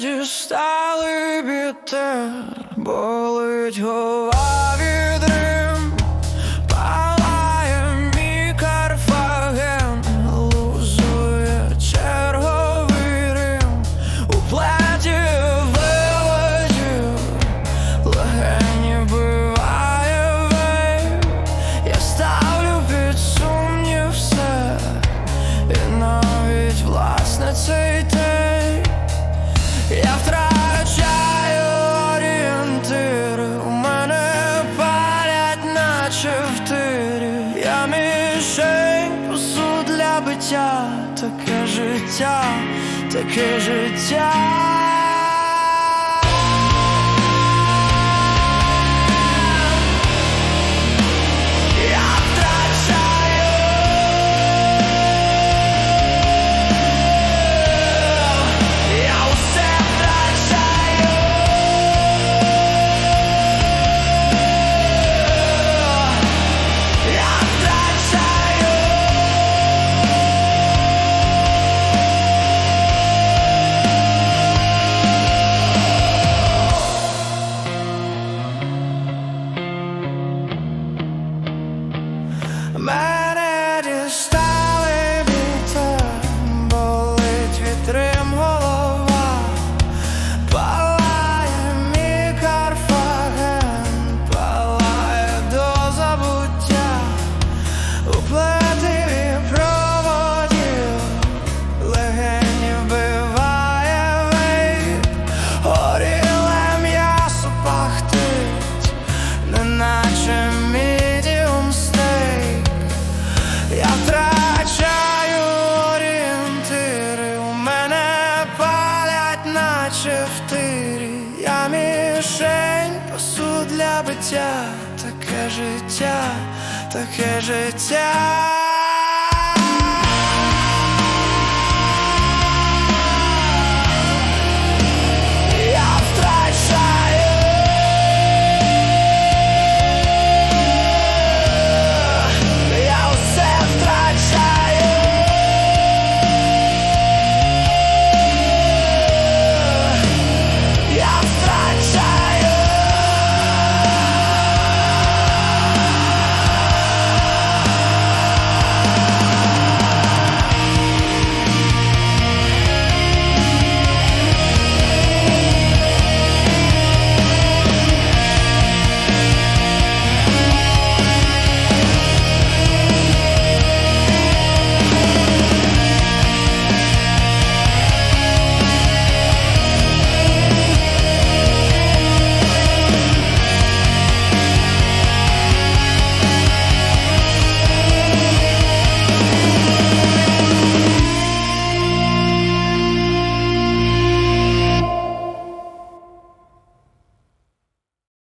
дістали біте, болить голова від рим, палає мій карфаген, лузує черговий рим, у платі вилетів, легені вбиває вейп, я ставлю під сумнів все, і навіть власне цей тейп я втрачаю орієнтири, у мене палять, наче в. Я мішень посуд для биття, таке життя, таке життя. Наче в тирі. Я мішень посуд для биття, таке життя, таке життя.